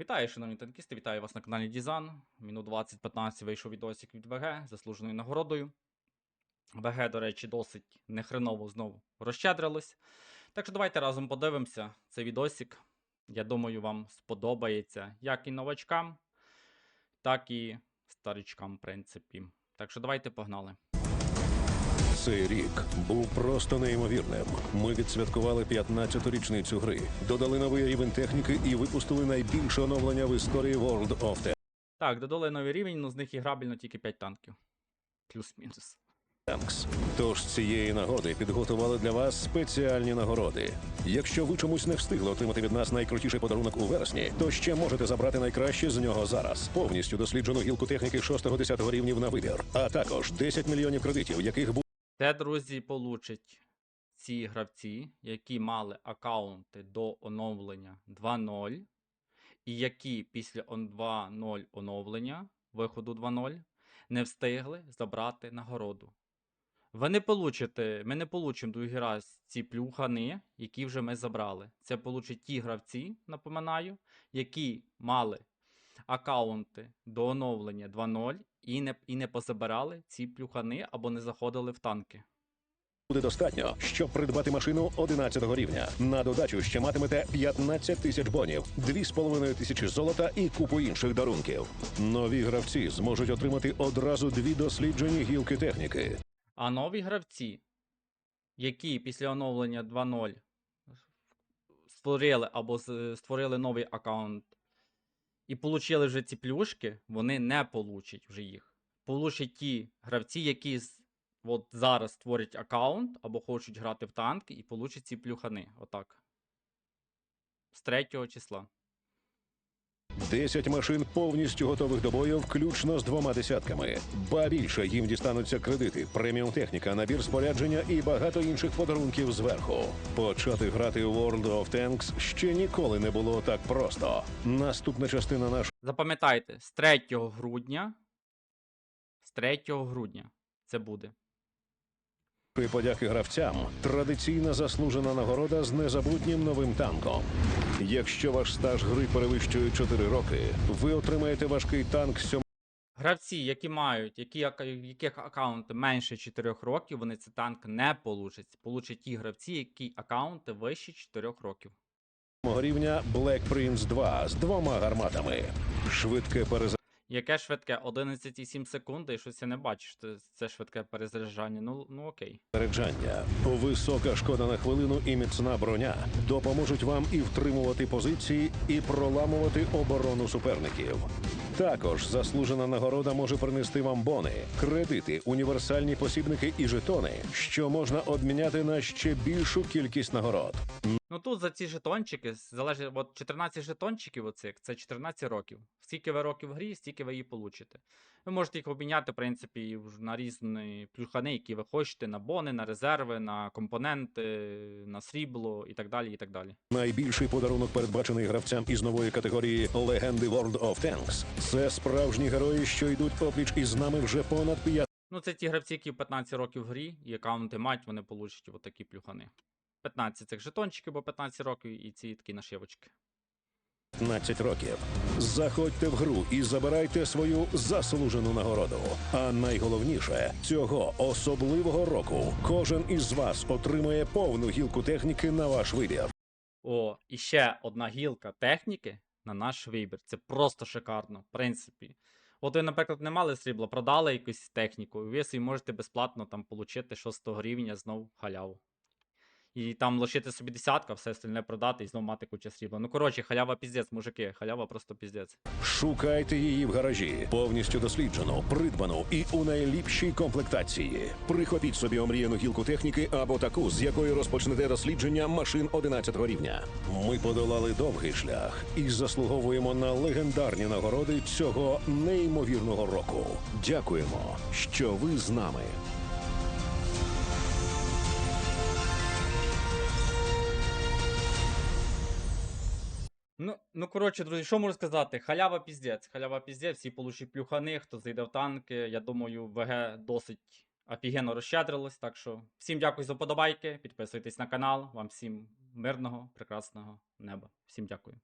Вітаю, шановні танкісти, вітаю вас на каналі Дізан. Мінут 20-15 вийшов відосик від ВГ заслуженою нагородою. ВГ, до речі, досить нехреново знову розщедрилось. Так що давайте разом подивимося цей відосик. Я думаю, вам сподобається як і новачкам, так і старичкам, в принципі. Так що давайте погнали. Цей рік був просто неймовірним. Ми відсвяткували 15-ту річницю гри, додали новий рівень техніки і випустили найбільше оновлення в історії World of Так, додали новий рівень, ну з них іграбельно тільки 5 танків. Плюс-мінус. Tanks. Тож цієї нагоди підготували для вас спеціальні нагороди. Якщо ви чомусь не встигли отримати від нас найкрутіший подарунок у вересні, то ще можете забрати найкраще з нього зараз. Повністю досліджену гілку техніки 6-10 рівнів на вибір, а також 10 мільйонів кредитів, яких Це, друзі, получать ці гравці, які мали аккаунти до оновлення 2.0, і які після 2.0 оновлення, виходу 2.0, не встигли забрати нагороду. Ви не получите, ми не получимо другий раз ці плюхани, які вже ми забрали. Це получать ті гравці, напоминаю, які мали аккаунти до оновлення 2.0 і не, і не позабирали ці плюхани або не заходили в танки. Буде достатньо, щоб придбати машину 11 рівня. На додачу ще матимете 15 тисяч бонів, 2,5 тисячі золота і купу інших дарунків. Нові гравці зможуть отримати одразу дві досліджені гілки техніки. А нові гравці, які після оновлення 2.0 створили або створили новий аккаунт і получили вже ці плюшки, вони не получать вже їх. Получать ті гравці, які от зараз створять аккаунт або хочуть грати в танки і получать ці плюхани. Отак. З 3 числа. 10 машин повністю готових до бою, включно з двома десятками. Ба більше їм дістануться кредити, преміум техніка, набір спорядження і багато інших подарунків зверху. Почати грати у World of Tanks ще ніколи не було так просто. Наступна частина нашої Запам'ятайте, з 3 грудня. З 3 грудня це буде. подяки гравцям традиційна заслужена нагорода з незабутнім новим танком. Якщо ваш стаж гри перевищує 4 роки, ви отримаєте важкий танк 7 Гравці, які мають, які, яких аккаунти менше 4 років, вони цей танк не получать. Получать ті гравці, які аккаунти вище 4 років. рівня Black Prince 2 з двома гарматами. Швидке Яке швидке 11,7 секунди, і щось я не бачу, що це, швидке перезаряджання. Ну, ну окей. Заряджання, висока шкода на хвилину і міцна броня допоможуть вам і втримувати позиції, і проламувати оборону суперників. Також заслужена нагорода може принести вам бони, кредити, універсальні посібники і жетони, що можна обміняти на ще більшу кількість нагород. Ну тут за ці жетончики, залежить, от 14 жетончиків оцих, це 14 років. Скільки ви років в грі, стільки ви її получите. Ви можете їх обміняти, в принципі, на різні плюхани, які ви хочете, на бони, на резерви, на компоненти, на срібло і так далі. і так далі. Найбільший подарунок передбачений гравцям із нової категорії Легенди World of Tanks. Це справжні герої, що йдуть опліч із нами вже понад Ну, це ті гравці, які 15 років в грі, і аккаунти мають, вони получать отакі плюхани. 15 цих жетончиків, бо 15 років, і ці такі нашивочки. 15 років. Заходьте в гру і забирайте свою заслужену нагороду. А найголовніше, цього особливого року кожен із вас отримає повну гілку техніки на ваш вибір. О, і ще одна гілка техніки на наш вибір. Це просто шикарно, в принципі. От ви, наприклад, не мали срібла, продали якусь техніку, і ви собі можете безплатно там отримати 6 рівня знов халяву. І там лишити собі десятка, все остальне продати і знов мати кучу срібла. Ну коротше, халява піздець, мужики, халява просто піздець. Шукайте її в гаражі, повністю досліджену, придбану і у найліпшій комплектації. Прихопіть собі омріяну гілку техніки або таку, з якої розпочнете дослідження машин 11 рівня. Ми подолали довгий шлях і заслуговуємо на легендарні нагороди цього неймовірного року. Дякуємо, що ви з нами. Ну, ну коротше, друзі, що можу сказати? Халява піздець. Халява піздець, всі получать плюхани, хто зайде в танки. Я думаю, ВГ досить офігенно розщедрилось. Так що всім дякую за подобайки. Підписуйтесь на канал. Вам всім мирного, прекрасного неба. Всім дякую.